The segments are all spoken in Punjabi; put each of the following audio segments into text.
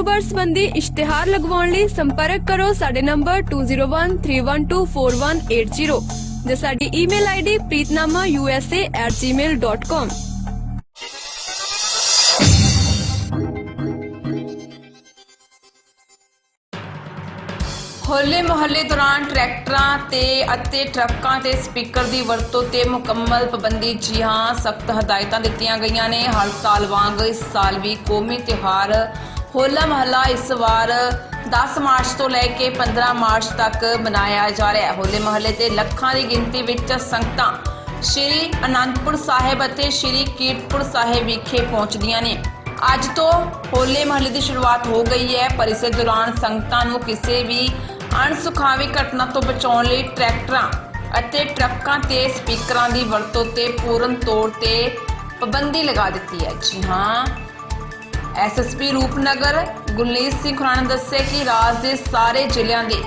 ਕਾਰੋਬਾਰ ਸੰਬੰਧੀ ਇਸ਼ਤਿਹਾਰ ਲਗਵਾਉਣ ਲਈ ਸੰਪਰਕ ਕਰੋ ਸਾਡੇ ਨੰਬਰ 2013124180 ਜਾਂ ਸਾਡੀ ਈਮੇਲ ਆਈਡੀ preetnamausa@gmail.com ਹੋਲੇ ਮੁਹੱਲੇ ਦੌਰਾਨ ਟਰੈਕਟਰਾਂ ਤੇ ਅਤੇ ਟਰੱਕਾਂ ਤੇ ਸਪੀਕਰ ਦੀ ਵਰਤੋਂ ਤੇ ਮੁਕੰਮਲ ਪਾਬੰਦੀ, ਜੀ ਹਾਂ, ਸਖਤ ਹਦਾਇਤਾਂ ਦਿੱਤੀਆਂ ਗਈਆਂ ਨੇ। ਹਰ ਸਾਲ ਵਾਂਗ ਇਸ ਸਾਲ ਵੀ ਕੌਮੀ ਤਿਉਹਾਰ ਹੋਲਾ ਮਹੱਲਾ ਇਸ ਵਾਰ 10 ਮਾਰਚ ਤੋਂ ਲੈ ਕੇ 15 ਮਾਰਚ ਤੱਕ ਮਨਾਇਆ ਜਾ ਰਿਹਾ ਹੈ। ਹੋਲੇ ਮਹੱਲੇ ਤੇ ਲੱਖਾਂ ਦੀ ਗਿਣਤੀ ਵਿੱਚ ਸੰਗਤਾਂ ਸ਼੍ਰੀ ਅਨੰਦਪੁਰ ਸਾਹਿਬ ਅਤੇ ਸ਼੍ਰੀ ਕੀਰਤਪੁਰ ਸਾਹਿਬ ਵਿਖੇ ਪਹੁੰਚਦੀਆਂ ਨੇ। ਅੱਜ ਤੋਂ ਹੋਲੇ ਮਹੱਲੇ ਦੀ ਸ਼ੁਰੂਆਤ ਹੋ ਗਈ ਹੈ, ਪਰ ਇਸੇ ਦੌਰਾਨ ਸੰਗਤਾਂ ਨੂੰ ਕਿਸੇ ਵੀ ਅਣਸੁਖਾਵੀ ਘਟਨਾ ਤੋਂ ਬਚਾਉਣ ਲਈ ਟਰੈਕਟਰਾਂ ਅਤੇ ਟਰੱਕਾਂ ਤੇ ਸਪੀਕਰਾਂ ਦੀ ਵਰਤੋਂ ਤੇ ਪੂਰਨ ਤੌਰ ਤੇ ਪਾਬੰਦੀ ਲਗਾ ਦਿੱਤੀ ਹੈ। ਜੀ ਹਾਂ ਐਸਐਸਪੀ ਰੂਪਨਗਰ ਗੁਰਲੀਤ ਸਿੰਘ ਖੁਰਾਣਾ ਦੱਸਿਆ ਕਿ ਰਾਜ ਦੇ ਸਾਰੇ ਜ਼ਿਲ੍ਹਿਆਂ ਦੇ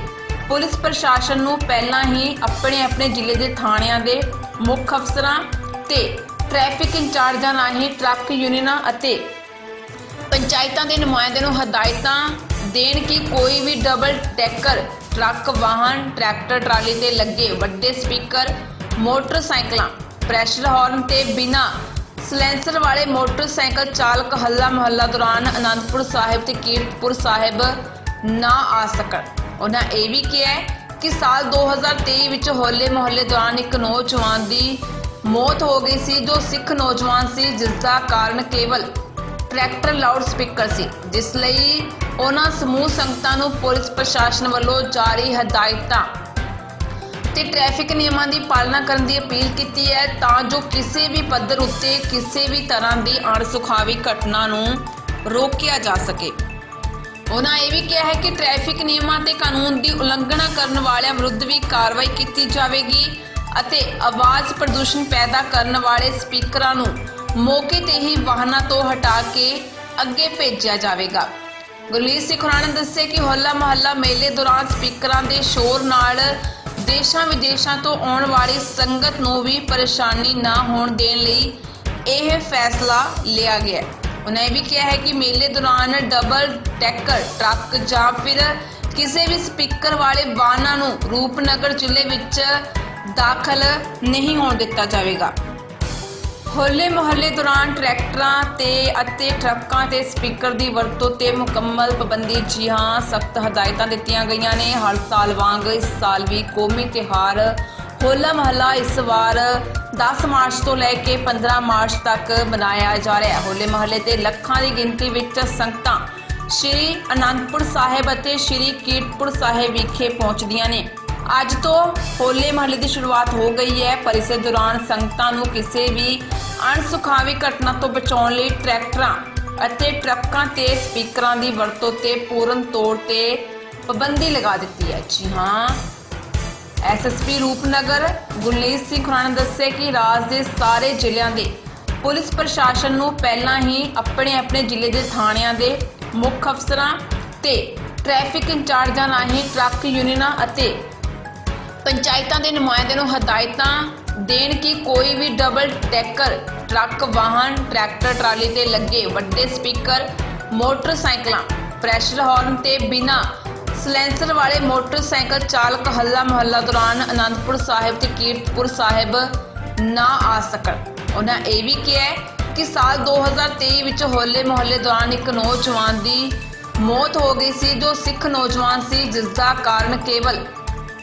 ਪੁਲਿਸ ਪ੍ਰਸ਼ਾਸਨ ਨੂੰ ਪਹਿਲਾਂ ਹੀ ਆਪਣੇ ਆਪਣੇ ਜ਼ਿਲ੍ਹੇ ਦੇ ਥਾਣਿਆਂ ਦੇ ਮੁੱਖ ਅਫਸਰਾਂ ਤੇ ਟ੍ਰੈਫਿਕ ਇੰਚਾਰਜਾਂ ਰਾਹੀਂ ਟਰੱਕ ਯੂਨੀਅਨਾਂ ਅਤੇ ਪੰਚਾਇਤਾਂ ਦੇ ਨੁਮਾਇੰਦਿਆਂ ਨੂੰ ਹਦਾਇਤਾਂ ਦੇਣ ਕਿ ਕੋਈ ਵੀ ਡਬਲ ਟੈਕਰ ਟਰੱਕ, ਵਾਹਨ, ਟਰੈਕਟਰ, ਟਰਾਲੀ ਤੇ ਲੱਗੇ ਵੱਡੇ ਸਪੀਕਰ, ਮੋਟਰਸਾਈਕਲਾਂ ਪ੍ਰੈਸ਼ਰ ਹਾਰਨ ਤੇ ਬਿਨਾਂ ਸਲੈਂਸਰ ਵਾਲੇ ਮੋਟਰਸਾਈਕਲ ਚਾਲਕ ਹੱਲਾ ਮੁਹੱਲਾ ਦੌਰਾਨ ਅਨੰਦਪੁਰ ਸਾਹਿਬ ਤੇ ਕੀਰਤਪੁਰ ਸਾਹਿਬ ਨਾ ਆ ਸਕਣ। ਉਹਨਾਂ ਇਹ ਵੀ ਕਿਹਾ ਕਿ ਸਾਲ 2023 ਵਿੱਚ ਹੋਲੇ ਮੁਹੱਲੇ ਦੌਰਾਨ ਇੱਕ ਨੌਜਵਾਨ ਦੀ ਮੌਤ ਹੋ ਗਈ ਸੀ, ਜੋ ਸਿੱਖ ਨੌਜਵਾਨ ਸੀ, ਜਿਸ ਦਾ ਕਾਰਨ ਕੇਵਲ ਟਰੈਕਟਰ ਲਾਊਡ ਸਪੀਕਰ ਸੀ, ਜਿਸ ਲਈ ਉਹਨਾਂ ਸਮੂਹ ਸੰਗਤਾਂ ਨੂੰ ਪੁਲਿਸ ਪ੍ਰਸ਼ਾਸਨ ਵੱਲੋਂ ਜਾਰੀ ਹਦਾਇਤਾਂ ਤੇ ਟ੍ਰੈਫਿਕ ਨਿਯਮਾਂ ਦੀ ਪਾਲਣਾ ਕਰਨ ਦੀ ਅਪੀਲ ਕੀਤੀ ਹੈ ਤਾਂ ਜੋ ਕਿਸੇ ਵੀ ਪੱਧਰ ਉੱਤੇ ਕਿਸੇ ਵੀ ਤਰ੍ਹਾਂ ਦੀ ਅਣਸੁਖਾਵੀ ਘਟਨਾ ਨੂੰ ਰੋਕਿਆ ਜਾ ਸਕੇ। ਉਹਨਾਂ ਇਹ ਵੀ ਕਿਹਾ ਹੈ ਕਿ ਟ੍ਰੈਫਿਕ ਨਿਯਮਾਂ ਤੇ ਕਾਨੂੰਨ ਦੀ ਉਲੰਘਣਾ ਕਰਨ ਵਾਲਿਆਂ ਵਿਰੁੱਧ ਵੀ ਕਾਰਵਾਈ ਕੀਤੀ ਜਾਵੇਗੀ ਅਤੇ ਆਵਾਜ਼ ਪ੍ਰਦੂਸ਼ਣ ਪੈਦਾ ਕਰਨ ਵਾਲੇ ਸਪੀਕਰਾਂ ਨੂੰ ਮੌਕੇ ਤੇ ਹੀ ਵਾਹਨਾਂ ਤੋਂ ਹਟਾ ਕੇ ਅੱਗੇ ਭੇਜਿਆ ਜਾਵੇਗਾ। ਗੁਰਲੀਤ ਸਿੰਘ ਖੁਰਾਣਾ ਨੇ ਦੱਸਿਆ ਕਿ ਹੋਲਾ ਮਹੱਲਾ ਮੇਲੇ ਦੌਰਾਨ ਸਪੀਕਰਾਂ ਦੇ ਸ਼ੋਰ ਨਾਲ ਦੇਸ਼ਾਂ ਵਿਦੇਸ਼ਾਂ ਤੋਂ ਆਉਣ ਵਾਲੀ ਸੰਗਤ ਨੂੰ ਵੀ ਪਰੇਸ਼ਾਨੀ ਨਾ ਹੋਣ ਦੇਣ ਲਈ ਇਹ ਫੈਸਲਾ ਲਿਆ ਗਿਆ ਉਹਨਾਂ ਇਹ ਵੀ ਕਿਹਾ ਹੈ ਕਿ ਮੇਲੇ ਦੌਰਾਨ ਡਬਲ ਟੈਕਰ ਟਰੱਕ ਜਾਂ ਫਿਰ ਕਿਸੇ ਵੀ ਸਪੀਕਰ ਵਾਲੇ ਵਾਹਨਾਂ ਨੂੰ ਰੂਪਨਗਰ ਜ਼ਿਲ੍ਹੇ ਵਿੱਚ ਦਾਖਲ ਨਹੀਂ ਹੋਣ ਦਿੱਤਾ ਜਾਵੇਗਾ। ਹੋਲੇ ਮੁਹੱਲੇ ਦੌਰਾਨ ਟਰੈਕਟਰਾਂ ਤੇ ਅਤੇ ਟਰੱਕਾਂ ਤੇ ਸਪੀਕਰ ਦੀ ਵਰਤੋਂ ਤੇ ਮੁਕੰਮਲ ਪਾਬੰਦੀ, ਜੀ ਹਾਂ, ਸਖਤ ਹਦਾਇਤਾਂ ਦਿੱਤੀਆਂ ਗਈਆਂ ਨੇ। ਹਰ ਸਾਲ ਵਾਂਗ ਇਸ ਸਾਲ ਵੀ ਕੌਮੀ ਤਿਉਹਾਰ ਹੋਲਾ ਮਹੱਲਾ ਇਸ ਵਾਰ 10 ਮਾਰਚ ਤੋਂ ਲੈ ਕੇ 15 ਮਾਰਚ ਤੱਕ ਮਨਾਇਆ ਜਾ ਰਿਹਾ ਹੈ। ਹੋਲੇ ਮਹੱਲੇ ਤੇ ਲੱਖਾਂ ਦੀ ਗਿਣਤੀ ਵਿੱਚ ਸੰਗਤਾਂ ਸ਼੍ਰੀ ਅਨੰਦਪੁਰ ਸਾਹਿਬ ਅਤੇ ਸ਼੍ਰੀ ਕੀਰਤਪੁਰ ਸਾਹਿਬ ਵਿਖੇ ਪਹੁੰਚਦੀਆਂ ਨੇ। ਅੱਜ ਤੋਂ ਹੋਲੇ ਮਹੱਲੇ ਦੀ ਸ਼ੁਰੂਆਤ ਹੋ ਗਈ ਹੈ। ਪਰ ਇਸੇ ਦੌਰਾਨ ਸੰਗਤਾਂ ਨੂੰ ਕਿਸੇ ਵੀ ਅਣਸੁਖਾਵੀ ਘਟਨਾ ਤੋਂ ਬਚਾਉਣ ਲਈ ਟਰੈਕਟਰਾਂ ਅਤੇ ਟਰੱਕਾਂ ਤੇ ਸਪੀਕਰਾਂ ਦੀ ਵਰਤੋਂ ਤੇ ਪੂਰਨ ਤੌਰ ਤੇ ਪਾਬੰਦੀ ਲਗਾ ਦਿੱਤੀ ਹੈ। ਜੀ ਹਾਂ ਐਸਐਸਪੀ ਰੂਪਨਗਰ ਗੁਰਲੀਤ ਸਿੰਘ ਖੁਰਾਣਾ ਨੇ ਦੱਸਿਆ ਕਿ ਰਾਜ ਦੇ ਸਾਰੇ ਜ਼ਿਲ੍ਹਿਆਂ ਦੇ ਪੁਲਿਸ ਪ੍ਰਸ਼ਾਸਨ ਨੂੰ ਪਹਿਲਾਂ ਹੀ ਆਪਣੇ ਆਪਣੇ ਜ਼ਿਲ੍ਹੇ ਦੇ ਥਾਣਿਆਂ ਦੇ ਮੁੱਖ ਅਫਸਰਾਂ ਤੇ ਟ੍ਰੈਫਿਕ ਇੰਚਾਰਜਾਂ ਰਾਹੀਂ ਟਰੱਕ ਯੂਨੀਅਨਾਂ ਅਤੇ ਪੰਚਾਇਤਾਂ ਦੇ ਨੁਮਾਇੰਦੇ ਨੂੰ ਹਦਾਇਤਾਂ ਦੇਣ ਕਿ ਕੋਈ ਵੀ ਡਬਲ ਟੈਕਰ ਟਰੱਕ, ਵਾਹਨ, ਟਰੈਕਟਰ, ਟਰਾਲੀ ਤੇ ਲੱਗੇ ਵੱਡੇ ਸਪੀਕਰ, ਮੋਟਰਸਾਈਕਲਾਂ, ਪ੍ਰੈਸ਼ਰ ਹਾਰਨ ਤੇ ਬਿਨਾ ਸਲੈਂਸਰ ਵਾਲੇ ਮੋਟਰਸਾਈਕਲ ਚਾਲਕ ਹੱਲਾ ਮੁਹੱਲਾ ਦੌਰਾਨ ਅਨੰਦਪੁਰ ਸਾਹਿਬ ਤੇ ਕੀਰਤਪੁਰ ਸਾਹਿਬ ਨਾ ਆ ਸਕਣ। ਉਹਨਾਂ ਇਹ ਵੀ ਕਿਹਾ ਕਿ ਸਾਲ 2023 ਵਿੱਚ ਹੋਲੇ ਮੁਹੱਲੇ ਦੌਰਾਨ ਇੱਕ ਨੌਜਵਾਨ ਦੀ ਮੌਤ ਹੋ ਗਈ ਸੀ, ਜੋ ਸਿੱਖ ਨੌਜਵਾਨ ਸੀ ਜਿਸ ਦਾ ਕਾਰਨ ਕੇਵਲ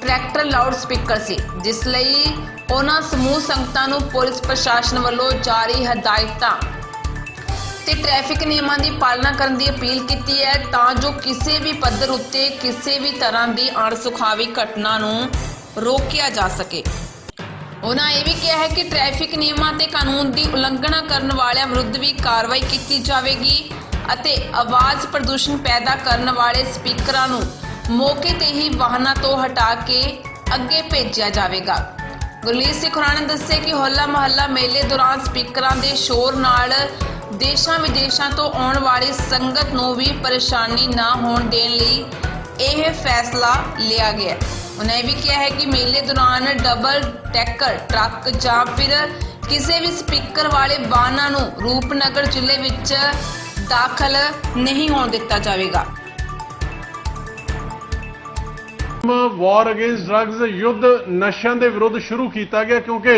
ਟਰੈਕਟਰ ਲਾਊਡ ਸਪੀਕਰ ਸੀ, ਜਿਸ ਲਈ ਉਹਨਾਂ ਸਮੂਹ ਸੰਗਤਾਂ ਨੂੰ ਪੁਲਿਸ ਪ੍ਰਸ਼ਾਸਨ ਵੱਲੋਂ ਜਾਰੀ ਹਦਾਇਤਾਂ ਤੇ ਟ੍ਰੈਫਿਕ ਨਿਯਮਾਂ ਦੀ ਪਾਲਣਾ ਕਰਨ ਦੀ ਅਪੀਲ ਕੀਤੀ ਹੈ ਤਾਂ ਜੋ ਕਿਸੇ ਵੀ ਪੱਧਰ ਉੱਤੇ ਕਿਸੇ ਵੀ ਤਰ੍ਹਾਂ ਦੀ ਅਣਸੁਖਾਵੀ ਘਟਨਾ ਨੂੰ ਰੋਕਿਆ ਜਾ ਸਕੇ। ਉਹਨਾਂ ਇਹ ਵੀ ਕਿਹਾ ਹੈ ਕਿ ਟ੍ਰੈਫਿਕ ਨਿਯਮਾਂ ਤੇ ਕਾਨੂੰਨ ਦੀ ਉਲੰਘਣਾ ਕਰਨ ਵਾਲਿਆਂ ਵਿਰੁੱਧ ਵੀ ਕਾਰਵਾਈ ਕੀਤੀ ਜਾਵੇਗੀ ਅਤੇ ਆਵਾਜ਼ ਪ੍ਰਦੂਸ਼ਣ ਪੈਦਾ ਕਰਨ ਵਾਲੇ ਸਪੀਕਰਾਂ ਨੂੰ ਮੌਕੇ ਤੇ ਹੀ ਵਾਹਨਾਂ ਤੋਂ ਹਟਾ ਕੇ ਅੱਗੇ ਭੇਜਿਆ ਜਾਵੇਗਾ। ਗੁਰਲੀਤ ਸਿੰਘ ਖੁਰਾਣਾ ਨੇ ਦੱਸਿਆ ਕਿ ਹੋਲਾ ਮਹੱਲਾ ਮੇਲੇ ਦੌਰਾਨ ਸਪੀਕਰਾਂ ਦੇ ਸ਼ੋਰ ਨਾਲ ਦੇਸ਼ਾਂ ਵਿਦੇਸ਼ਾਂ ਤੋਂ ਆਉਣ ਵਾਲੀ ਸੰਗਤ ਨੂੰ ਵੀ ਪਰੇਸ਼ਾਨੀ ਨਾ ਹੋਣ ਦੇਣ ਲਈ ਇਹ ਫੈਸਲਾ ਲਿਆ ਗਿਆ ਉਹਨਾਂ ਇਹ ਵੀ ਕਿਹਾ ਹੈ ਕਿ ਮੇਲੇ ਦੌਰਾਨ ਡਬਲ ਟੈਕਰ ਟਰੱਕ ਜਾਂ ਫਿਰ ਕਿਸੇ ਵੀ ਸਪੀਕਰ ਵਾਲੇ ਵਾਹਨਾਂ ਨੂੰ ਰੂਪਨਗਰ ਜ਼ਿਲ੍ਹੇ ਵਿੱਚ ਦਾਖਲ ਨਹੀਂ ਹੋਣ ਦਿੱਤਾ ਜਾਵੇਗਾ। ਵਾਰ ਅਗੇਂਸਟ ਡਰੱਗਸ ਯੁੱਧ ਨਸ਼ਿਆਂ ਦੇ ਵਿਰੁੱਧ ਸ਼ੁਰੂ ਕੀਤਾ ਗਿਆ ਕਿਉਂਕਿ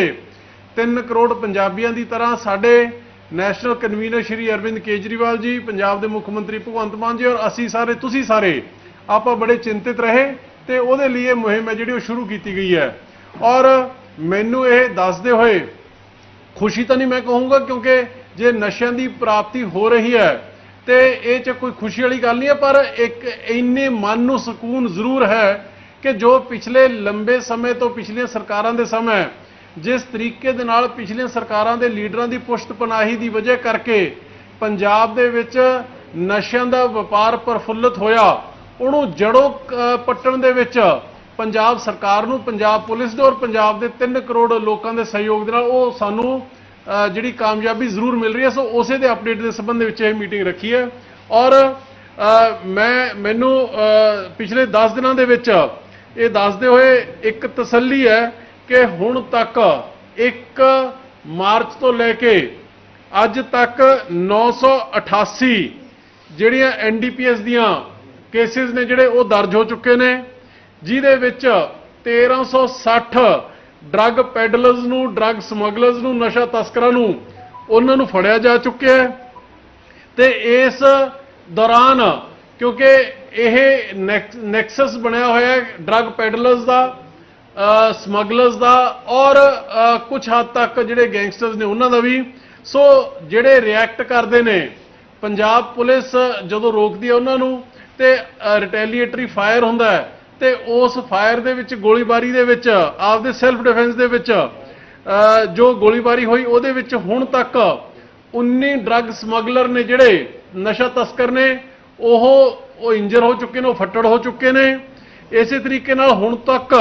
3 ਕਰੋੜ ਪੰਜਾਬੀਆਂ ਦੀ ਤਰ੍ਹਾਂ ਸਾਡੇ ਨੈਸ਼ਨਲ ਕਨਵੀਨਰ ਸ਼੍ਰੀ ਅਰਵਿੰਦ ਕੇਜਰੀਵਾਲ ਜੀ, ਪੰਜਾਬ ਦੇ ਮੁੱਖ ਮੰਤਰੀ ਭਗਵੰਤ ਮਾਨ ਜੀ ਔਰ ਅਸੀਂ ਸਾਰੇ, ਤੁਸੀਂ ਸਾਰੇ ਆਪਾਂ ਬੜੇ ਚਿੰਤਿਤ ਰਹੇ ਤੇ ਉਹਦੇ ਲਈ ਇਹ ਮੁਹਿੰਮ ਹੈ ਜਿਹੜੀ ਉਹ ਸ਼ੁਰੂ ਕੀਤੀ ਗਈ ਹੈ। ਔਰ ਮੈਨੂੰ ਇਹ ਦੱਸਦੇ ਹੋਏ ਖੁਸ਼ੀ ਤਾਂ ਨਹੀਂ ਮੈਂ ਕਹੂੰਗਾ ਕਿਉਂਕਿ ਜੇ ਨਸ਼ਿਆਂ ਦੀ ਪ੍ਰਾਪਤੀ ਹੋ ਰਹੀ ਹੈ ਤੇ ਇਹ ਚ ਕੋਈ ਖੁਸ਼ੀ ਵਾਲੀ ਗੱਲ ਨਹੀਂ ਹੈ, ਪਰ ਇੱਕ ਇੰਨੇ ਮਨ ਨੂੰ ਸਕੂਨ ਜ਼ਰੂਰ ਹੈ ਕਿ ਜੋ ਪਿਛਲੇ ਲੰਬੇ ਸਮੇਂ ਤੋਂ ਪਿਛਲੀਆਂ ਸਰਕਾਰਾਂ ਦੇ ਸਮੇਂ ਜਿਸ ਤਰੀਕੇ ਦੇ ਨਾਲ ਪਿਛਲੀਆਂ ਸਰਕਾਰਾਂ ਦੇ ਲੀਡਰਾਂ ਦੀ ਪੁਸ਼ਤ ਪਨਾਹੀ ਦੀ ਵਜ੍ਹਾ ਕਰਕੇ ਪੰਜਾਬ ਦੇ ਵਿੱਚ ਨਸ਼ਿਆਂ ਦਾ ਵਪਾਰ ਪ੍ਰਫੁੱਲਤ ਹੋਇਆ, ਉਹਨੂੰ ਜੜੋਂ ਪੱਟਣ ਦੇ ਵਿੱਚ ਪੰਜਾਬ ਸਰਕਾਰ ਨੂੰ, ਪੰਜਾਬ ਪੁਲਿਸ ਦੇ ਔਰ ਪੰਜਾਬ ਦੇ 3 ਕਰੋੜ ਲੋਕਾਂ ਦੇ ਸਹਿਯੋਗ ਦੇ ਨਾਲ ਉਹ ਸਾਨੂੰ ਜਿਹੜੀ ਕਾਮਯਾਬੀ ਜ਼ਰੂਰ ਮਿਲ ਰਹੀ ਹੈ, ਸੋ ਉਸੇ ਦੇ ਅਪਡੇਟ ਦੇ ਸੰਬੰਧ ਦੇ ਵਿੱਚ ਇਹ ਮੀਟਿੰਗ ਰੱਖੀ ਹੈ। ਔਰ ਮੈਂ, ਮੈਨੂੰ ਪਿਛਲੇ 10 ਦਿਨਾਂ ਦੇ ਵਿੱਚ ਇਹ ਦੱਸਦੇ ਹੋਏ ਇੱਕ ਤਸੱਲੀ ਹੈ ਕਿ ਹੁਣ ਤੱਕ 1 ਮਾਰਚ ਤੋਂ ਲੈ ਕੇ ਅੱਜ ਤੱਕ 988 ਜਿਹੜੀਆਂ ਐਨਡੀਪੀਐਸ ਦੀਆਂ ਕੇਸਿਸ ਨੇ ਜਿਹੜੇ ਉਹ ਦਰਜ ਹੋ ਚੁੱਕੇ ਨੇ, ਜਿਹਦੇ ਵਿੱਚ 1360 ਡਰੱਗ ਪੈਡਲਰਸ ਨੂੰ, ਡਰੱਗ ਸਮਗਲਰਸ ਨੂੰ, ਨਸ਼ਾ ਤਸਕਰਾਂ ਨੂੰ ਉਹਨਾਂ ਨੂੰ ਫੜਿਆ ਜਾ ਚੁੱਕਿਆ ਹੈ ਤੇ ਇਸ ਦੌਰਾਨ ਕਿਉਂਕਿ ਇਹ ਨੈਕਸਸ ਬਣਿਆ ਹੋਇਆ ਹੈ, ਡਰੱਗ ਪੈਡਲਰਸ ਦਾ ਸਮਗਲਰਸ ਦਾ ਔਰ ਕੁਝ ਹੱਦ ਤੱਕ ਜਿਹੜੇ ਗੈਂਗਸਟਰਸ ਨੇ ਉਹਨਾਂ ਦਾ ਵੀ। ਸੋ ਜਿਹੜੇ ਰਿਐਕਟ ਕਰਦੇ ਨੇ, ਪੰਜਾਬ ਪੁਲਿਸ ਜਦੋਂ ਰੋਕਦੀ ਹੈ ਉਹਨਾਂ ਨੂੰ ਤੇ ਰਿਟੈਲੀਏਟਰੀ ਫਾਇਰ ਹੁੰਦਾ ਹੈ ਤੇ ਉਸ ਫਾਇਰ ਦੇ ਵਿੱਚ, ਗੋਲੀਬਾਰੀ ਦੇ ਵਿੱਚ, ਆਪਦੇ ਸੈਲਫ ਡਿਫੈਂਸ ਦੇ ਵਿੱਚ ਜੋ ਗੋਲੀਬਾਰੀ ਹੋਈ ਉਹਦੇ ਵਿੱਚ ਹੁਣ ਤੱਕ 19 ਡਰੱਗ ਸਮਗਲਰ ਨੇ ਜਿਹੜੇ ਨਸ਼ਾ ਤਸਕਰ ਨੇ ਉਹ ਉਹ ਇੰਜਰ ਹੋ ਚੁੱਕੇ ਨੇ, ਉਹ ਫੱਟੜ ਹੋ ਚੁੱਕੇ ਨੇ। ਇਸੇ ਤਰੀਕੇ ਨਾਲ ਹੁਣ ਤੱਕ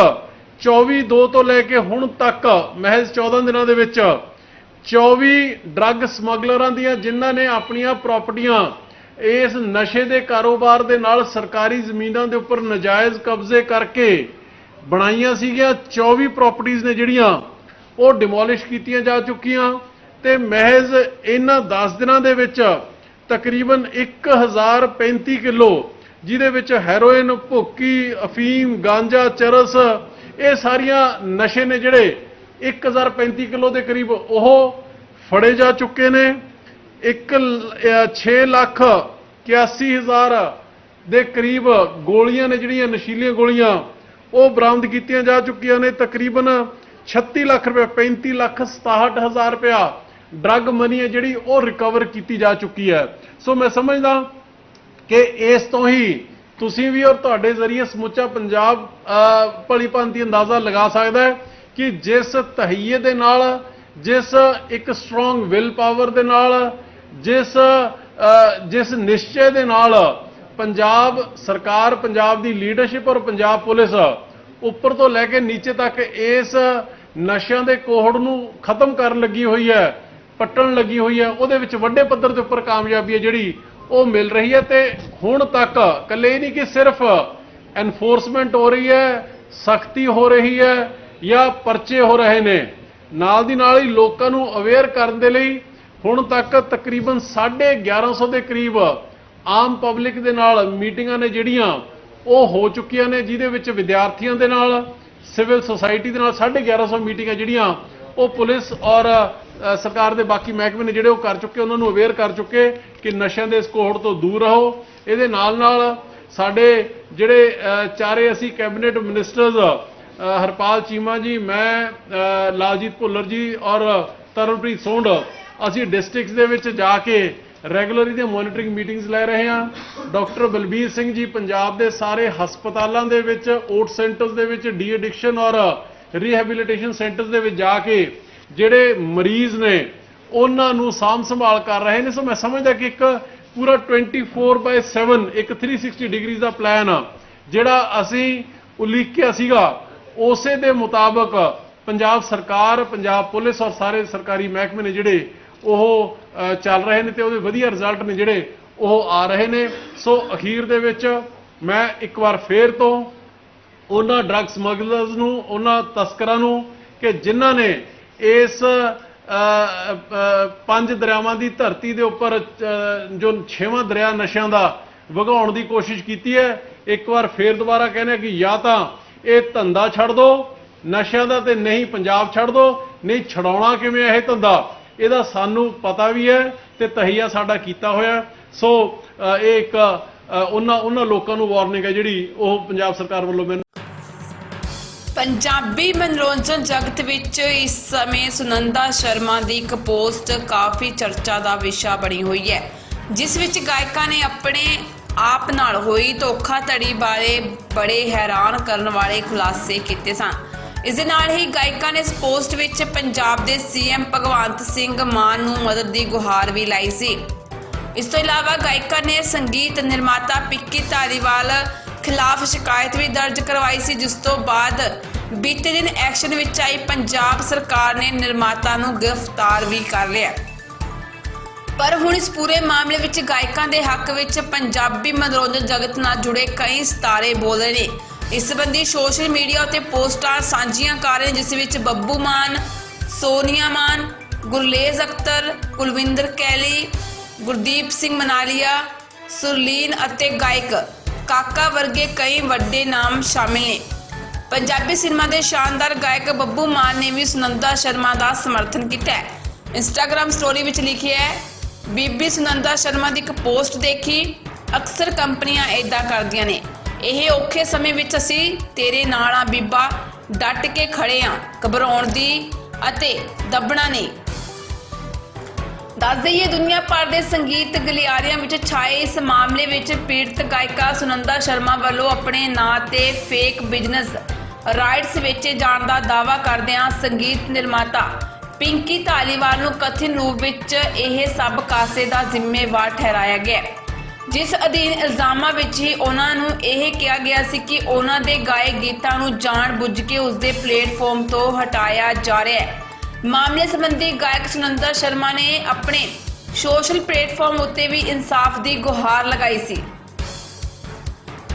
24 2 ਤੋਂ ਲੈ ਕੇ ਹੁਣ ਤੱਕ ਮਹਿਜ਼ 14 ਦਿਨਾਂ ਦੇ ਵਿੱਚ 24 ਡਰੱਗ ਸਮਗਲਰਾਂ ਦੀਆਂ ਜਿਨ੍ਹਾਂ ਨੇ ਆਪਣੀਆਂ ਪ੍ਰਾਪਰਟੀਆਂ ਇਸ ਨਸ਼ੇ ਦੇ ਕਾਰੋਬਾਰ ਦੇ ਨਾਲ ਸਰਕਾਰੀ ਜ਼ਮੀਨਾਂ ਦੇ ਉੱਪਰ ਨਜਾਇਜ਼ ਕਬਜ਼ੇ ਕਰਕੇ ਬਣਾਈਆਂ ਸੀਗੀਆਂ। 24 ਪ੍ਰਾਪਰਟੀਆਂ ਨੇ ਜਿਹੜੀਆਂ ਉਹ ਡਿਮੋਲਿਸ਼ ਕੀਤੀਆਂ ਜਾ ਚੁੱਕੀਆਂ ਤੇ ਮਹਿਜ਼ ਇਹਨਾਂ 10 ਦਿਨਾਂ ਦੇ ਵਿੱਚ ਤਕਰੀਬਨ 1035 ਕਿਲੋ, ਜਿਹਦੇ ਵਿੱਚ ਹੈਰੋਇਨ, ਭੁੱਕੀ, ਅਫੀਮ, ਗਾਂਜਾ, ਚਰਸ, ਇਹ ਸਾਰੀਆਂ ਨਸ਼ੇ ਨੇ ਜਿਹੜੇ 1035 ਕਿਲੋ ਦੇ ਕਰੀਬ ਉਹ ਫੜੇ ਜਾ ਚੁੱਕੇ ਨੇ। 1 6 ਲੱਖ 81 ਹਜ਼ਾਰ ਦੇ ਕਰੀਬ ਗੋਲੀਆਂ ਨੇ ਜਿਹੜੀਆਂ ਨਸ਼ੀਲੀਆਂ ਗੋਲੀਆਂ ਉਹ ਬਰਾਮਦ ਕੀਤੀਆਂ ਜਾ ਚੁੱਕੀਆਂ ਨੇ। ਤਕਰੀਬਨ 36 ਲੱਖ ਰੁਪਏ 35 ਲੱਖ 67 ਹਜ਼ਾਰ ਰੁਪਇਆ ਡਰੱਗ ਮਨੀ ਹੈ ਜਿਹੜੀ ਉਹ ਰਿਕਵਰ ਕੀਤੀ ਜਾ ਚੁੱਕੀ ਹੈ। ਸੋ ਮੈਂ ਸਮਝਦਾ ਕਿ ਇਸ ਤੋਂ ਹੀ ਤੁਸੀਂ ਵੀ ਔਰ ਤੁਹਾਡੇ ਜ਼ਰੀਏ ਸਮੁੱਚਾ ਪੰਜਾਬ ਅਹ, ਭਲੀ ਭਾਂਤੀ ਅੰਦਾਜ਼ਾ ਲਗਾ ਸਕਦਾ ਹੈ ਕਿ ਜਿਸ ਤਹਈਏ ਦੇ ਨਾਲ ਜਿਸ ਇੱਕ ਸਟਰੋਂਗ ਵਿਲ ਪਾਵਰ ਦੇ ਨਾਲ ਜਿਸ ਜਿਸ ਨਿਸ਼ਚੇ ਦੇ ਨਾਲ ਪੰਜਾਬ ਸਰਕਾਰ ਪੰਜਾਬ ਦੀ ਲੀਡਰਸ਼ਿਪ ਔਰ ਪੰਜਾਬ ਪੁਲਿਸ ਉੱਪਰ ਤੋਂ ਲੈ ਕੇ ਨੀਚੇ ਤੱਕ ਇਸ ਨਸ਼ਿਆਂ ਦੇ ਕੋਹੜ ਨੂੰ ਖਤਮ ਕਰਨ ਲੱਗੀ ਹੋਈ ਹੈ। ਪੱਟਣ ਲੱਗੀ ਹੋਈ ਹੈ, ਉਹਦੇ ਵਿੱਚ ਵੱਡੇ ਪੱਧਰ ਦੇ ਉੱਪਰ ਕਾਮਯਾਬੀ ਹੈ ਜਿਹੜੀ ਉਹ ਮਿਲ ਰਹੀ ਹੈ ਤੇ ਹੁਣ ਤੱਕ ਕੱਲੇ ਨਹੀਂ ਕਿ ਸਿਰਫ ਐਨਫੋਰਸਮੈਂਟ ਹੋ ਰਹੀ ਹੈ, ਸਖਤੀ ਹੋ ਰਹੀ ਹੈ ਜਾਂ ਪਰਚੇ ਹੋ ਰਹੇ ਨੇ। ਨਾਲ ਦੀ ਨਾਲ ਹੀ ਲੋਕਾਂ ਨੂੰ ਅਵੇਅਰ ਕਰਨ ਦੇ ਲਈ ਹੁਣ ਤੱਕ ਤਕਰੀਬਨ 1150 ਦੇ ਕਰੀਬ ਆਮ ਪਬਲਿਕ ਦੇ ਨਾਲ ਮੀਟਿੰਗਾਂ ਨੇ ਜਿਹੜੀਆਂ ਉਹ ਹੋ ਚੁੱਕੀਆਂ ਨੇ, ਜਿਹਦੇ ਵਿੱਚ ਵਿਦਿਆਰਥੀਆਂ ਦੇ ਨਾਲ ਸਿਵਲ ਸੁਸਾਇਟੀ ਦੇ ਨਾਲ 1150 ਮੀਟਿੰਗਾਂ ਜਿਹੜੀਆਂ ਉਹ ਪੁਲਿਸ ਔਰ ਸਰਕਾਰ ਦੇ ਬਾਕੀ ਮਹਿਕਮੇ ਨੇ ਜਿਹੜੇ ਉਹ ਕਰ ਚੁੱਕੇ, ਉਹਨਾਂ ਨੂੰ ਅਵੇਅਰ ਕਰ ਚੁੱਕੇ ਕਿ ਨਸ਼ਿਆਂ ਦੇ ਇਸ ਕੋਹੜ ਤੋਂ ਦੂਰ ਰਹੋ। ਇਹਦੇ ਨਾਲ ਨਾਲ ਸਾਡੇ ਜਿਹੜੇ ਚਾਰੇ ਅਸੀਂ ਕੈਬਨਿਟ ਮਿਨਿਸਟਰਸ ਹਰਪਾਲ ਚੀਮਾ ਜੀ, ਮੈਂ ਲਾਲਜੀਤ ਭੁੱਲਰ ਜੀ ਔਰ ਤਰਨਪ੍ਰੀਤ ਸੋਂਡ ਅਸੀਂ ਡਿਸਟ੍ਰਿਕਟਸ ਦੇ ਵਿੱਚ ਜਾ ਕੇ ਰੈਗੂਲਰੀ ਦੇ ਮੋਨੀਟਰਿੰਗ ਮੀਟਿੰਗਸ ਲੈ ਰਹੇ ਹਾਂ। ਡਾਕਟਰ ਬਲਬੀਰ ਸਿੰਘ ਜੀ ਪੰਜਾਬ ਦੇ ਸਾਰੇ ਹਸਪਤਾਲਾਂ ਦੇ ਵਿੱਚ ਓਟ ਸੈਂਟਰਸ ਦੇ ਵਿੱਚ ਡੀ ਐਡਿਕਸ਼ਨ ਔਰ ਰੀਹੈਬਿਲਿਟੇਸ਼ਨ ਸੈਂਟਰਸ ਦੇ ਵਿੱਚ ਜਾ ਕੇ ਜਿਹੜੇ ਮਰੀਜ਼ ਨੇ, ਉਹਨਾਂ ਨੂੰ ਸਾਂਭ ਸੰਭਾਲ ਕਰ ਰਹੇ ਨੇ। ਸੋ ਮੈਂ ਸਮਝਦਾ ਕਿ ਇੱਕ ਪੂਰਾ 24/7 ਇੱਕ 360 ਡਿਗਰੀ ਦਾ ਪਲਾਨ ਆ, ਜਿਹੜਾ ਅਸੀਂ ਉਲੀਕਿਆ ਸੀਗਾ, ਉਸੇ ਦੇ ਮੁਤਾਬਕ ਪੰਜਾਬ ਸਰਕਾਰ, ਪੰਜਾਬ ਪੁਲਿਸ ਔਰ ਸਾਰੇ ਸਰਕਾਰੀ ਮਹਿਕਮੇ ਨੇ ਜਿਹੜੇ ਉਹ ਚੱਲ ਰਹੇ ਨੇ ਤੇ ਉਹਦੇ ਵਧੀਆ ਰਿਜ਼ਲਟ ਨੇ ਜਿਹੜੇ ਉਹ ਆ ਰਹੇ ਨੇ। ਸੋ ਅਖੀਰ ਦੇ ਵਿੱਚ ਮੈਂ ਇੱਕ ਵਾਰ ਫੇਰ ਤੋਂ ਉਹਨਾਂ ਡਰੱਗ ਸਮਗਲਰਸ ਨੂੰ, ਉਹਨਾਂ ਤਸਕਰਾਂ ਨੂੰ ਕਿ ਜਿਨ੍ਹਾਂ ਨੇ ਇਸ ਪੰਜ ਦਰਿਆਵਾਂ ਦੀ ਧਰਤੀ ਦੇ ਉੱਪਰ ਜੋ ਛੇਵਾਂ ਦਰਿਆ ਨਸ਼ਿਆਂ ਦਾ ਵਗਾਉਣ ਦੀ ਕੋਸ਼ਿਸ਼ ਕੀਤੀ ਹੈ, ਇੱਕ ਵਾਰ ਫੇਰ ਦੁਬਾਰਾ ਕਹਿੰਦੇ ਆ ਕਿ ਜਾਂ ਤਾਂ ਇਹ ਧੰਦਾ ਛੱਡ ਦਿਓ ਨਸ਼ਿਆਂ ਦਾ ਤੇ ਨਹੀਂ ਪੰਜਾਬ ਛੱਡ ਦਿਓ ਨਹੀਂ ਛਡਾਉਣਾ ਕਿਵੇਂ ਹੈ ਇਹ ਧੰਦਾ? ਇਹਦਾ ਸਾਨੂੰ ਪਤਾ ਵੀ ਹੈ ਤੇ ਤਹੀਆ ਸਾਡਾ ਕੀਤਾ ਹੋਇਆ। ਸੋ ਇਹ ਇੱਕ ਉਹਨਾਂ ਉਹਨਾਂ ਲੋਕਾਂ ਨੂੰ ਵਾਰਨਿੰਗ ਹੈ ਜਿਹੜੀ ਉਹ ਪੰਜਾਬ ਸਰਕਾਰ ਵੱਲੋਂ ਮੈਨੂੰ ਪੰਜਾਬੀ ਮਨੋਰੰਜਨ ਜਗਤ ਵਿੱਚ ਇਸ ਸਮੇਂ ਸੁਨੰਦਾ ਸ਼ਰਮਾ ਦੀ ਇੱਕ ਪੋਸਟ ਕਾਫੀ ਚਰਚਾ ਦਾ ਵਿਸ਼ਾ ਬਣੀ ਹੋਈ ਹੈ, ਜਿਸ ਵਿੱਚ ਗਾਇਕਾਂ ਨੇ ਆਪਣੇ ਆਪ ਨਾਲ ਹੋਈ ਧੋਖਾਧੜੀ ਬਾਰੇ ਬੜੇ ਹੈਰਾਨ ਕਰਨ ਵਾਲੇ ਖੁਲਾਸੇ ਕੀਤੇ ਸਨ। ਇਸ ਦੇ ਨਾਲ ਹੀ ਗਾਇਕਾਂ ਨੇ ਇਸ ਪੋਸਟ ਵਿੱਚ ਪੰਜਾਬ ਦੇ ਸੀਐਮ ਭਗਵੰਤ ਸਿੰਘ ਮਾਨ ਨੂੰ ਮਦਦ ਦੀ ਗੁਹਾਰ ਵੀ ਲਾਈ ਸੀ। ਇਸ ਤੋਂ ਇਲਾਵਾ ਗਾਇਕਾ ਨੇ ਸੰਗੀਤ ਨਿਰਮਾਤਾ ਪਿੱਕੀ ਧਾਰੀਵਾਲ ਖਿਲਾਫ ਸ਼ਿਕਾਇਤ ਵੀ ਦਰਜ ਕਰਵਾਈ ਸੀ, ਜਿਸ ਤੋਂ ਬਾਅਦ ਬੀਤੇ ਦਿਨ ਐਕਸ਼ਨ ਵਿੱਚ ਆਈ ਪੰਜਾਬ ਸਰਕਾਰ ਨੇ ਨਿਰਮਾਤਾ ਨੂੰ ਗ੍ਰਿਫਤਾਰ ਵੀ ਕਰ ਲਿਆ। ਪਰ ਹੁਣ ਇਸ ਪੂਰੇ ਮਾਮਲੇ ਵਿੱਚ ਗਾਇਕਾਂ ਦੇ ਹੱਕ ਵਿੱਚ ਪੰਜਾਬੀ ਮਨੋਰੰਜਨ ਜਗਤ ਨਾਲ ਜੁੜੇ ਕਈ ਸਿਤਾਰੇ ਬੋਲ ਰਹੇ ਨੇ। ਇਸ ਸੰਬੰਧੀ ਸੋਸ਼ਲ ਮੀਡੀਆ ਉੱਤੇ ਪੋਸਟਾਂ ਸਾਂਝੀਆਂ ਕਰ ਰਹੇ ਜਿਸ ਵਿੱਚ ਬੱਬੂ ਮਾਨ, ਸੋਨੀਆ ਮਾਨ, ਗੁਰਲੇਜ਼ ਅਖਤਰ, ਕੁਲਵਿੰਦਰ ਕੈਲੀ, ਗੁਰਦੀਪ ਸਿੰਘ ਮਨਾਲੀਆ, ਸੁਰਲੀਨ ਅਤੇ ਗਾਇਕ ਕਾਕਾ ਵਰਗੇ ਕਈ ਵੱਡੇ ਨਾਮ ਸ਼ਾਮਿਲ ਨੇ। ਪੰਜਾਬੀ ਸਿਨੇਮਾ ਦੇ ਸ਼ਾਨਦਾਰ ਗਾਇਕ ਬੱਬੂ ਮਾਨ ਨੇ ਵੀ ਸੁਨੰਦਾ ਸ਼ਰਮਾ ਦਾ ਸਮਰਥਨ ਕੀਤਾ ਹੈ। ਇੰਸਟਾਗ੍ਰam ਸਟੋਰੀ ਵਿੱਚ ਲਿਖਿਆ ਹੈ, ਬੀਬੀ ਸੁਨੰਦਾ ਸ਼ਰਮਾ ਦੀ ਇੱਕ ਪੋਸਟ ਦੇਖੀ, ਅਕਸਰ ਕੰਪਨੀਆਂ ਇਦਾਂ ਕਰਦੀਆਂ ਨੇ। ਇਹ ਔਖੇ ਸਮੇਂ ਵਿੱਚ ਅਸੀਂ ਤੇਰੇ ਨਾਲ ਆ ਬੀਬਾ, ਡਟ ਕੇ ਖੜੇ ਆ ਘਬਰਾਉਣ ਦੀ ਅਤੇ ਦੱਬਣਾ ਨਹੀਂ। ਦੱਸ ਦਈਏ, ਦੁਨੀਆ ਭਰ ਦੇ ਸੰਗੀਤ ਗਲਿਆਰਿਆਂ ਵਿੱਚ ਛਾਏ ਇਸ ਮਾਮਲੇ ਵਿੱਚ ਪੀੜਤ ਗਾਇਕਾ ਸੁਨੰਦਾ ਸ਼ਰਮਾ ਵੱਲੋਂ ਆਪਣੇ ਨਾਂ ਤੇ ਫੇਕ ਬਿਜ਼ਨਸ ਰਾਈਟਸ ਵੇਚੇ ਜਾਣ ਦਾ ਦਾਅਵਾ ਕਰਦਿਆਂ ਸੰਗੀਤ ਨਿਰਮਾਤਾ ਪਿੰਕੀ ਧਾਲੀਵਾਲ ਨੂੰ ਕਥਿਤ ਰੂਪ ਵਿੱਚ ਇਹ ਸਭ ਕਾਸੇ ਦਾ ਜ਼ਿੰਮੇਵਾਰ ਠਹਿਰਾਇਆ ਗਿਆ ਜਿਸ ਅਧੀਨ ਇਲਜ਼ਾਮਾਂ ਵਿੱਚ ਹੀ ਉਹਨਾਂ ਨੂੰ ਇਹ ਕਿਹਾ ਗਿਆ ਸੀ ਕਿ ਉਹਨਾਂ ਦੇ ਗਾਏ ਗੀਤਾਂ ਨੂੰ ਜਾਣ ਬੁੱਝ ਕੇ ਉਸ ਦੇ ਪਲੇਟਫਾਰਮ ਤੋਂ ਹਟਾਇਆ ਜਾ ਰਿਹਾ ਹੈ। ਮਾਮਲੇ ਸੰਬੰਧੀ ਗਾਇਕ ਸੁਨੰਦਾ ਸ਼ਰਮਾ ਨੇ ਆਪਣੇ ਸੋਸ਼ਲ ਪਲੇਟਫਾਰਮ ਉੱਤੇ ਵੀ ਇਨਸਾਫ ਦੀ ਗੁਹਾਰ ਲਗਾਈ ਸੀ।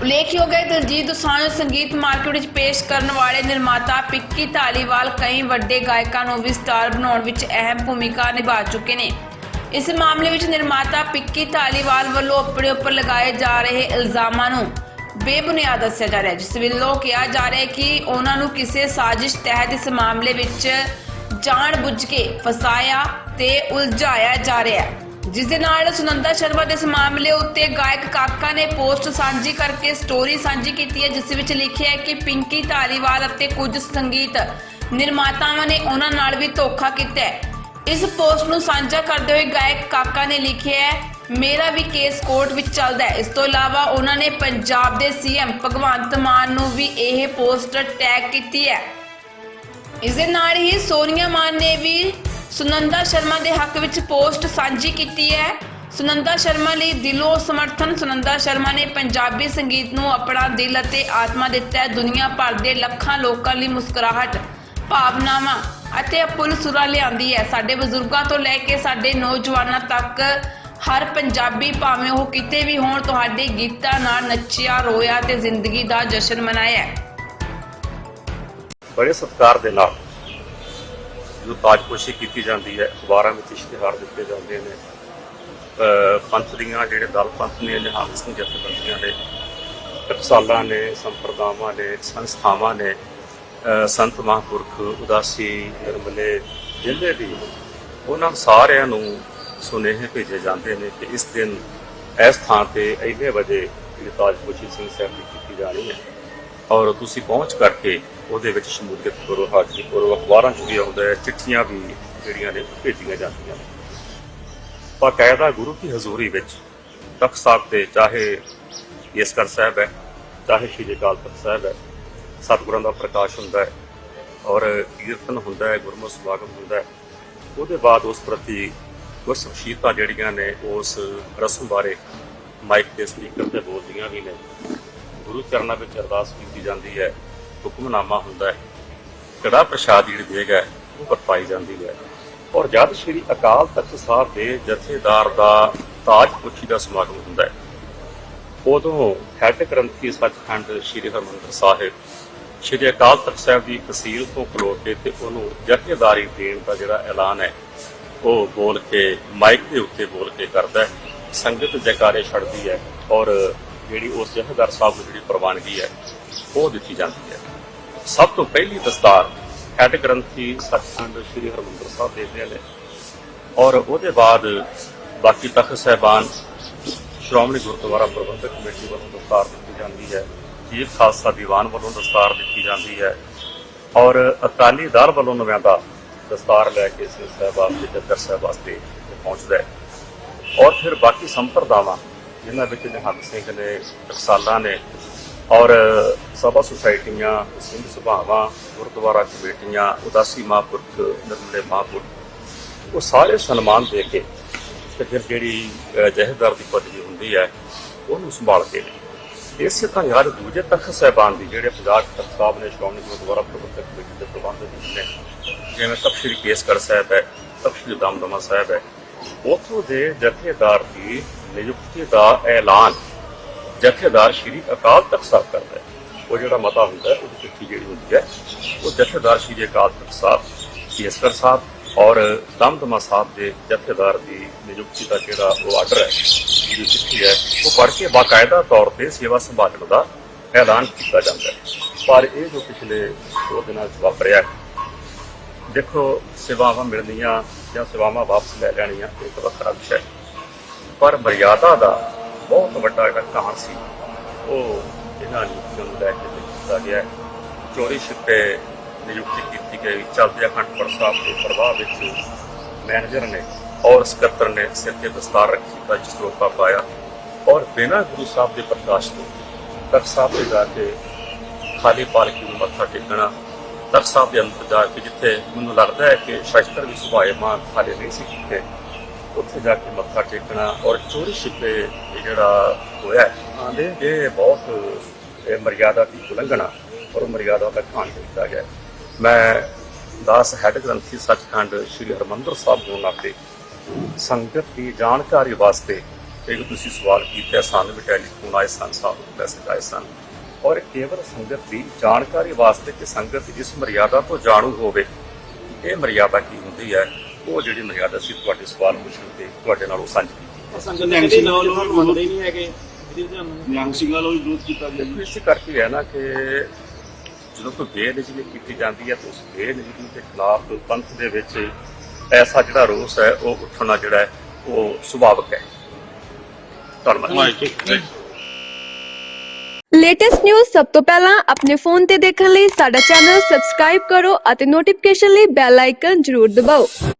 ਉਲੇਖਯੋਗ ਹੈ, ਦਿਲਜੀਤ ਦੋਸਾਂਝ ਸੰਗੀਤ ਮਾਰਕੀਟ ਵਿੱਚ ਪੇਸ਼ ਕਰਨ ਵਾਲੇ ਨਿਰਮਾਤਾ ਪਿੱਕੀ ਧਾਲੀਵਾਲ ਕਈ ਵੱਡੇ ਗਾਇਕਾਂ ਨੂੰ ਵੀ ਸਟਾਰ ਬਣਾਉਣ ਵਿੱਚ ਅਹਿਮ ਭੂਮਿਕਾ ਨਿਭਾ ਚੁੱਕੇ ਨੇ। ਇਸ ਮਾਮਲੇ ਵਿੱਚ ਨਿਰਮਾਤਾ ਪਿੱਕੀ ਧਾਲੀਵਾਲ ਵੱਲੋਂ ਆਪਣੇ ਉੱਪਰ ਲਗਾਏ ਜਾ ਰਹੇ ਇਲਜ਼ਾਮਾਂ ਨੂੰ ਬੇਬੁਨਿਆਦ ਦੱਸਿਆ ਜਾ ਰਿਹਾ ਜਿਸ ਵੱਲੋਂ ਕਿਹਾ ਜਾ ਰਿਹਾ ਹੈ ਕਿ ਉਹਨਾਂ ਨੂੰ ਕਿਸੇ ਸਾਜ਼ਿਸ਼ ਤਹਿਤ ਇਸ ਮਾਮਲੇ ਵਿੱਚ ਜਾਣ ਬੁੱਝ ਕੇ ਫਸਾਇਆ ਤੇ ਉਲਝਾਇਆ ਜਾ ਰਿਹਾ ਹੈ। ਜਿਸ ਦੇ ਨਾਲ ਸੁਨੰਦਾ ਸ਼ਰਮਾ ਦੇ ਇਸ ਮਾਮਲੇ ਉੱਤੇ ਗਾਇਕ ਕਾਕਾ ਨੇ ਪੋਸਟ ਸਾਂਝੀ ਕਰਕੇ ਸਟੋਰੀ ਸਾਂਝੀ ਕੀਤੀ ਹੈ, ਜਿਸ ਵਿੱਚ ਲਿਖਿਆ ਹੈ ਕਿ ਪਿੰਕੀ ਧਾਰੀਵਾਲ ਅਤੇ ਕੁਝ ਸੰਗੀਤ ਨਿਰਮਾਤਾਵਾਂ ਨੇ ਉਹਨਾਂ ਨਾਲ ਵੀ ਧੋਖਾ ਕੀਤਾ ਹੈ। ਇਸ ਪੋਸਟ ਨੂੰ ਸਾਂਝਾ ਕਰਦੇ ਹੋਏ ਗਾਇਕ ਕਾਕਾ ਨੇ ਲਿਖਿਆ ਹੈ, ਮੇਰਾ ਵੀ ਕੇਸ ਕੋਰਟ ਵਿੱਚ ਚੱਲਦਾ ਹੈ। ਇਸ ਤੋਂ ਇਲਾਵਾ ਉਹਨਾਂ ਨੇ ਪੰਜਾਬ ਦੇ ਸੀਐਮ ਭਗਵੰਤ ਮਾਨ ਨੂੰ ਵੀ ਇਹ ਪੋਸਟ ਟੈਗ ਕੀਤੀ ਹੈ। ਇਸ ਦੇ ਨਾਲ ਹੀ ਸੋਨੀਆ ਮਾਨ ਨੇ ਵੀ ਸੁਨੰਦਾ ਸ਼ਰਮਾ ਦੇ ਹੱਕ ਵਿੱਚ ਪੋਸਟ ਸਾਂਝੀ ਕੀਤੀ ਹੈ। ਸੁਨੰਦਾ ਸ਼ਰਮਾ ਲਈ ਦਿਲੋਂ ਸਮਰਥਨ। ਸੁਨੰਦਾ ਸ਼ਰਮਾ ਨੇ ਪੰਜਾਬੀ ਸੰਗੀਤ ਨੂੰ ਆਪਣਾ ਦਿਲ ਅਤੇ ਆਤਮਾ ਦਿੱਤਾ ਹੈ। ਦੁਨੀਆ ਭਰ ਦੇ ਲੱਖਾਂ ਲੋਕਾਂ ਲਈ ਮੁਸਕਰਾਹਟ, ਭਾਵਨਾਵਾਂ ਅਤੇ ਅਪੁੱਲ ਸੁਰਾਂ ਲਿਆਂਦੀ ਹੈ। ਸਾਡੇ ਬਜ਼ੁਰਗਾਂ ਤੋਂ ਲੈ ਕੇ ਸਾਡੇ ਨੌਜਵਾਨਾਂ ਤੱਕ ਹਰ ਪੰਜਾਬੀ ਭਾਵੇਂ ਉਹ ਕਿਤੇ ਵੀ ਹੋਣ, ਤੁਹਾਡੇ ਗੀਤਾਂ ਨਾਲ ਨੱਚਿਆ, ਰੋਇਆ ਤੇ ਜ਼ਿੰਦਗੀ ਦਾ ਜਸ਼ਨ ਮਨਾਇਆ ਬੜੇ ਸਤਿਕਾਰ ਦੇ ਨਾਲ ਜਦੋਂ ਤਾਜਪੋਸ਼ੀ ਕੀਤੀ ਜਾਂਦੀ ਹੈ, ਅਖਬਾਰਾਂ ਵਿੱਚ ਇਸ਼ਤਿਹਾਰ ਦਿੱਤੇ ਜਾਂਦੇ ਨੇ ਪੰਥ ਦੀਆਂ ਜਿਹੜੇ ਦਲ ਪੰਥ ਨੇ ਨਿਹੰਗ ਸਿੰਘ ਜਥੇਬੰਦੀਆਂ ਨੇ ਟਕਸਾਲਾਂ ਨੇ, ਸੰਪਰਦਾਵਾਂ ਨੇ, ਸੰਸਥਾਵਾਂ ਨੇ ਸੰਤ ਮਹਾਂਪੁਰਖ, ਉਦਾਸੀ, ਨਿਰਮਲੇ ਜਿੰਦੇ ਵੀ ਉਹਨਾਂ ਸਾਰਿਆਂ ਨੂੰ ਸੁਨੇਹੇ ਭੇਜੇ ਜਾਂਦੇ ਨੇ ਕਿ ਇਸ ਦਿਨ ਇਸ ਥਾਂ ਤੇ ਇੰਨੇ ਵਜੇ ਜਿਹੜੀ ਤਾਜਪੋਸ਼ੀ ਸਿੰਘ ਸਾਹਿਬ ਦੀ ਕੀਤੀ ਜਾਣੀ ਹੈ। ਔਰ ਤੁਸੀਂ ਪਹੁੰਚ ਕਰਕੇ ਉਹਦੇ ਵਿੱਚ ਸ਼ਮੂਲੀਅਤ ਕਰੋ, ਹਾਜ਼ਰੀ ਕਰੋ ਅਖਬਾਰਾਂ 'ਚ ਵੀ ਆਉਂਦਾ ਹੈ, ਚਿੱਠੀਆਂ ਵੀ ਜਿਹੜੀਆਂ ਨੇ ਭੇਜੀਆਂ ਜਾਂਦੀਆਂ ਨੇ। ਬਾਕਾਇਦਾ ਗੁਰੂ ਕੀ ਹਜ਼ੂਰੀ ਵਿੱਚ ਤਖਤ ਸਾਹਿਬ ਤੇ ਚਾਹੇ ਕੇਸਗੜ੍ਹ ਸਾਹਿਬ ਹੈ, ਚਾਹੇ ਸ਼੍ਰੀ ਅਕਾਲ ਤਖਤ ਸਾਹਿਬ ਹੈ, ਸਤਿਗੁਰਾਂ ਦਾ ਪ੍ਰਕਾਸ਼ ਹੁੰਦਾ ਹੈ ਔਰ ਕੀਰਤਨ ਹੁੰਦਾ ਹੈ ਗੁਰਮਤਿ ਸਮਾਗਮ ਹੁੰਦਾ ਹੈ, ਉਹਦੇ ਬਾਅਦ ਉਸ ਪ੍ਰਤੀ ਕੁਝ ਸ਼ਖਸੀਅਤਾਂ ਜਿਹੜੀਆਂ ਨੇ ਉਸ ਰਸਮ ਬਾਰੇ ਮਾਈਕ ਤੇ ਸਪੀਕਰ ਤੇ ਬੋਲਦੀਆਂ ਵੀ ਨੇ। ਗੁਰੂ ਚਰਨਾਂ ਵਿੱਚ ਅਰਦਾਸ ਕੀਤੀ ਜਾਂਦੀ ਹੈ, ਹੁਕਮਨਾਮਾ ਹੁੰਦਾ ਹੈ। ਕੜਾ ਪ੍ਰਸ਼ਾਦ ਜਿਹੜੀ ਦੇਗ ਹੈ, ਉਹ ਵਰਤਾਈ ਜਾਂਦੀ ਹੈ। ਔਰ ਜਦ ਸ੍ਰੀ ਅਕਾਲ ਤਖਤ ਸਾਹਿਬ ਦੇ ਜਥੇਦਾਰ ਦਾ ਤਾਜ ਪੁੱਛੀ ਦਾ ਸਮਾਗਮ ਹੁੰਦਾ ਹੈ, ਉਦੋਂ ਹੈੱਡ ਗ੍ਰੰਥੀ ਸੱਚਖੰਡ ਸ੍ਰੀ ਹਰਿਮੰਦਰ ਸਾਹਿਬ, ਸ਼੍ਰੀ ਅਕਾਲ ਤਖਤ ਸਾਹਿਬ ਦੀ ਤਸਵੀਰ ਤੋਂ ਖਲੋ ਕੇ ਤੇ ਉਹਨੂੰ ਜਥੇਦਾਰੀ ਦੇਣ ਦਾ ਜਿਹੜਾ ਐਲਾਨ ਹੈ, ਉਹ ਬੋਲ ਕੇ, ਮਾਈਕ ਦੇ ਉੱਤੇ ਬੋਲ ਕੇ ਕਰਦਾ ਹੈ। ਸੰਗਤ ਜੈਕਾਰੇ ਛੱਡਦੀ ਹੈ ਔਰ ਜਿਹੜੀ ਉਸ ਜਥੇਦਾਰ ਸਾਹਿਬ ਨੂੰ ਜਿਹੜੀ ਪ੍ਰਵਾਨਗੀ ਹੈ, ਉਹ ਦਿੱਤੀ ਜਾਂਦੀ ਹੈ। ਸਭ ਤੋਂ ਪਹਿਲੀ ਦਸਤਾਰ ਹੈਡ ਗ੍ਰੰਥੀ ਸਤਖੰਡ ਸ੍ਰੀ ਹਰਮੰਦਰ ਸਾਹਿਬ ਦੇਖਦੇ ਨੇ। ਔਰ ਉਹਦੇ ਬਾਅਦ ਬਾਕੀ ਤਖਤ ਸਾਹਿਬਾਨ, ਸ਼੍ਰੋਮਣੀ ਗੁਰਦੁਆਰਾ ਪ੍ਰਬੰਧਕ ਕਮੇਟੀ ਵੱਲੋਂ ਦਸਤਾਰ ਦਿੱਤੀ ਜਾਂਦੀ ਹੈ। ਚੀਫ ਖਾਲਸਾ ਦੀਵਾਨ ਵੱਲੋਂ ਦਸਤਾਰ ਦਿੱਤੀ ਜਾਂਦੀ ਹੈ। ਔਰ ਅਕਾਲੀ ਦਲ ਵੱਲੋਂ ਨੁਮਾਇੰਦਾ ਦਸਤਾਰ ਲੈ ਕੇ ਸਿੰਘ ਸਾਹਿਬ ਵਾਸਤੇ ਜੱਦਰ ਸਾਹਿਬ ਵਾਸਤੇ ਪਹੁੰਚਦਾ ਹੈ। ਔਰ ਫਿਰ ਬਾਕੀ ਸੰਪਰਦਾਵਾਂ ਜਿਨ੍ਹਾਂ ਵਿੱਚ ਨਿਹੰਗ ਸਿੰਘ ਨੇ ਟਕਸਾਲਾਂ ਨੇ ਔਰ ਸਭਾ ਸੁਸਾਇਟੀਆਂ ਸਿੰਘ ਸਭਾਵਾਂ ਗੁਰਦੁਆਰਾ ਕਮੇਟੀਆਂ ਉਦਾਸੀ ਮਹਾਂਪੁਰਖ ਨਿਰਮਲੇ ਮਹਾਂਪੁਰਖ ਉਹ ਸਾਰੇ ਸਨਮਾਨ ਦੇ ਕੇ ਤੇ ਫਿਰ ਜਿਹੜੀ ਅਹ, ਜਥੇਦਾਰ ਦੀ ਪਦਵੀ ਹੁੰਦੀ ਹੈ ਉਹਨੂੰ ਸੰਭਾਲ ਕੇ ਨੇ ਇਸੇ ਤਰ੍ਹਾਂ ਯਾਰ ਦੂਜੇ ਤਖਤ ਸਾਹਿਬਾਨ ਦੀ ਜਿਹੜੇ ਪੰਜਾਬ ਤਖਤ ਸਾਹਿਬ ਨੇ ਸ਼੍ਰੋਮਣੀ ਗੁਰਦੁਆਰਾ ਪ੍ਰਬੰਧਕ ਕਮੇਟੀ ਦੇ ਪ੍ਰਬੰਧਕ ਨੇ ਜਿਵੇਂ ਤਖਤ ਸ੍ਰੀ ਕੇਸਗੜ੍ਹ ਸਾਹਿਬ ਹੈ ਤਖਤ ਸ੍ਰੀ ਦਮਦਮਾ ਸਾਹਿਬ ਹੈ ਉੱਥੋਂ ਦੇ ਜਥੇਦਾਰ ਦੀ ਨਿਯੁਕਤੀ ਦਾ ਐਲਾਨ ਜਥੇਦਾਰ ਸ਼੍ਰੀ ਅਕਾਲ ਤਖਤ ਸਾਹਿਬ ਕਰਦਾ ਹੈ। ਉਹ ਜਿਹੜਾ ਮਤਾ ਹੁੰਦਾ ਹੈ, ਉਹਦੀ ਚਿੱਠੀ ਜਿਹੜੀ ਹੁੰਦੀ ਹੈ, ਉਹ ਜਥੇਦਾਰ ਸ਼੍ਰੀ ਅਕਾਲ ਤਖਤ ਸਾਹਿਬ, ਕੇਸਗੜ੍ਹ ਸਾਹਿਬ ਔਰ ਦਮਦਮਾ ਸਾਹਿਬ ਦੇ ਜਥੇਦਾਰ ਦੀ ਨਿਯੁਕਤੀ ਦਾ ਜਿਹੜਾ ਉਹ ਆਰਡਰ ਹੈ ਜਿਹੜੀ ਚਿੱਠੀ ਹੈ, ਉਹ ਪੜ੍ਹ ਕੇ ਬਾਕਾਇਦਾ ਤੌਰ ਤੇ ਸੇਵਾ ਸੰਭਾਲਣ ਦਾ ਐਲਾਨ ਕੀਤਾ ਜਾਂਦਾ ਹੈ। ਪਰ ਇਹ ਜੋ ਪਿਛਲੇ ਦੋ ਦਿਨਾਂ 'ਚ ਵਾਪਰਿਆ ਦੇਖੋ ਸੇਵਾਵਾਂ ਮਿਲਣੀਆਂ ਜਾਂ ਸੇਵਾਵਾਂ ਵਾਪਸ ਲੈ ਲੈਣੀਆਂ, ਇਹ ਇੱਕ ਵੱਖਰਾ ਵਿਸ਼ਾ ਹੈ। ਪਰ ਮਰਿਆਦਾ ਦਾ ਬਹੁਤ ਵੱਡਾ ਜਿਹੜਾ ਕਾਂ ਸੀ, ਉਹ ਇਹਨਾਂ ਨੀਤੀਆਂ ਨੂੰ ਲੈ ਕੇ ਦਿੱਤਾ ਗਿਆ ਚੋਰੀ ਛਿਪੇ ਨਿਯੁਕਤੀ ਕੀਤੀ ਗਈ ਚਲਦੇ ਅਖੰਡ ਪਾਠ ਸਾਹਿਬ ਦੇ ਪ੍ਰਵਾਹ ਵਿੱਚ ਮੈਨੇਜਰ ਨੇ ਔਰ ਸਕੱਤਰ ਨੇ ਸਿਰ ਤੇ ਦਸਤਾਰ ਰੱਖੀ, ਤਾਂ ਚਸਰੋਪਾ ਪਾਇਆ। ਔਰ ਬਿਨਾਂ ਗੁਰੂ ਸਾਹਿਬ ਦੇ ਪ੍ਰਕਾਸ਼ ਤੋਂ ਤਖਤ ਸਾਹਿਬ ਤੇ ਜਾ ਕੇ ਖਾਲੀ ਪਾਲਕੀ ਨੂੰ ਮੱਥਾ ਟੇਕਣਾ, ਤਖਤ ਸਾਹਿਬ ਦੇ ਅੰਦਰ ਜਾ ਕੇ ਜਿੱਥੇ ਮੈਨੂੰ ਲੱਗਦਾ ਹੈ ਕਿ ਸ਼ਸਤਰ ਵੀ ਸੁਭਾਏਮਾਨ ਖਾਲੀ ਨਹੀਂ ਸੀ ਕੀਤੇ। ਉੱਥੇ ਜਾ ਕੇ ਮੱਥਾ ਟੇਕਣਾ ਔਰ ਚੋਰੀ ਛਿਪੇ ਜਿਹੜਾ ਹੋਇਆ ਆਂਦੇ ਇਹ ਬਹੁਤ ਇਹ ਮਰਿਆਦਾ ਦੀ ਉਲੰਘਣਾ ਔਰ ਮਰਿਆਦਾ ਦਾ ਖਾਨ ਕੀਤਾ ਗਿਆ ਮੈਂ ਦਾਸ ਹੈਡ ਗ੍ਰੰਥੀ ਸੱਚਖੰਡ ਸ੍ਰੀ ਹਰਮੰਦਰ ਸਾਹਿਬ ਨੂੰ ਨਾਤੇ ਸੰਗਤ ਦੀ ਜਾਣਕਾਰੀ ਵਾਸਤੇ ਇੱਕ ਤੁਸੀਂ ਸਵਾਲ ਕੀਤਾ ਸਾਨੂੰ ਵੀ ਟੈਲੀਫੋਨ ਆਏ ਸਨ ਸਾਨੂੰ ਮੈਸੇਜ ਆਏ ਸਨ ਔਰ ਕੇਵਲ ਸੰਗਤ ਦੀ ਜਾਣਕਾਰੀ ਵਾਸਤੇ ਕਿ ਸੰਗਤ ਇਸ ਮਰਿਆਦਾ ਤੋਂ ਜਾਣੂ ਹੋਵੇ ਇਹ ਮਰਿਆਦਾ ਕੀ ਹੁੰਦੀ ਹੈ? ਉਹ ਜਿਹੜੀ ਮਰਿਆਦਾ ਸੀ ਤੁਹਾਡੇ ਸਵਾਲ ਪੁੱਛਣ ਤੇ ਤੁਹਾਡੇ ਨਾਲ ਉਹ ਸਾਂਝੀ ਕੀਤੀ। ਸੰਗਤ ਦੇ ਨਾਲ ਉਹ ਮੰਨਦੇ ਨਹੀਂ ਹੈਗੇ ਨਿਹੰਗ ਸਿੰਘਾਂ ਵੀ ਵਿਰੋਧ ਕੀਤਾ ਗਿਆ ਇਸੇ ਕਰਕੇ ਹੈ ਨਾ ਕਿ ਜਦੋਂ ਕੋਈ ਬੇਨਿਜਮੀ ਕੀਤੀ ਜਾਂਦੀ ਹੈ ਤਾਂ ਉਸ ਬੇਨਿਜਮੀ ਦੇ ਖਿਲਾਫ ਪੰਥ ਦੇ ਵਿੱਚ ਐਸਾ ਜਿਹੜਾ ਰੋਸ ਹੈ ਉਹ ਉੱਠਣਾ ਜਿਹੜਾ ਹੈ ਉਹ ਸੁਭਾਵਿਕ ਹੈ। ਧੰਨਵਾਦ। ਲੇਟੈਸਟ ਨਿਊਜ਼ ਸਭ ਤੋਂ ਪਹਿਲਾਂ ਆਪਣੇ ਫੋਨ ਤੇ ਦੇਖਣ ਲਈ ਸਾਡਾ ਚੈਨਲ ਸਬਸਕ੍ਰਾਈਬ ਕਰੋ ਅਤੇ ਨੋਟੀਫਿਕੇਸ਼ਨ ਲਈ ਬੈਲ ਆਈਕਨ ਜ਼ਰੂਰ ਦਬਾਓ।